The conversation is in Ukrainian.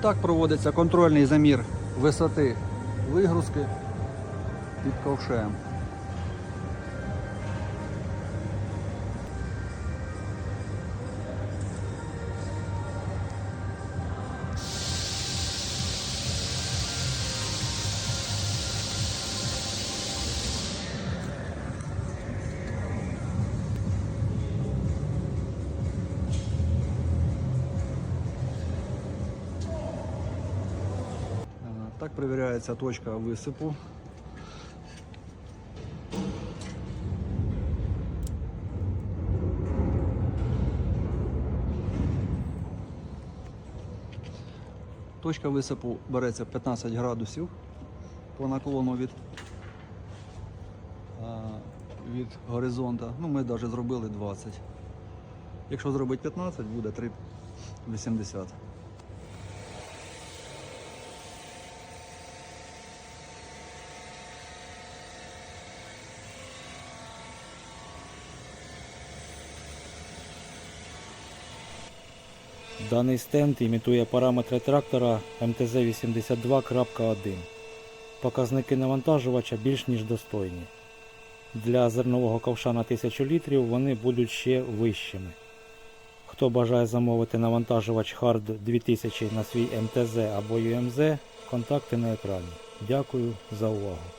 Так проводиться контрольний замір висоти вигрузки під ковшем. Так перевіряється точка висипу. Точка висипу береться 15 градусів по наклону від, від горизонта. Ну, ми навіть зробили 20. Якщо зробити 15, буде 3,80. Даний стенд імітує параметри трактора МТЗ-82.1. Показники навантажувача більш ніж достойні. Для зернового ковша на 1000 літрів вони будуть ще вищими. Хто бажає замовити навантажувач Hard 2000 на свій МТЗ або UMZ, контакти на екрані. Дякую за увагу.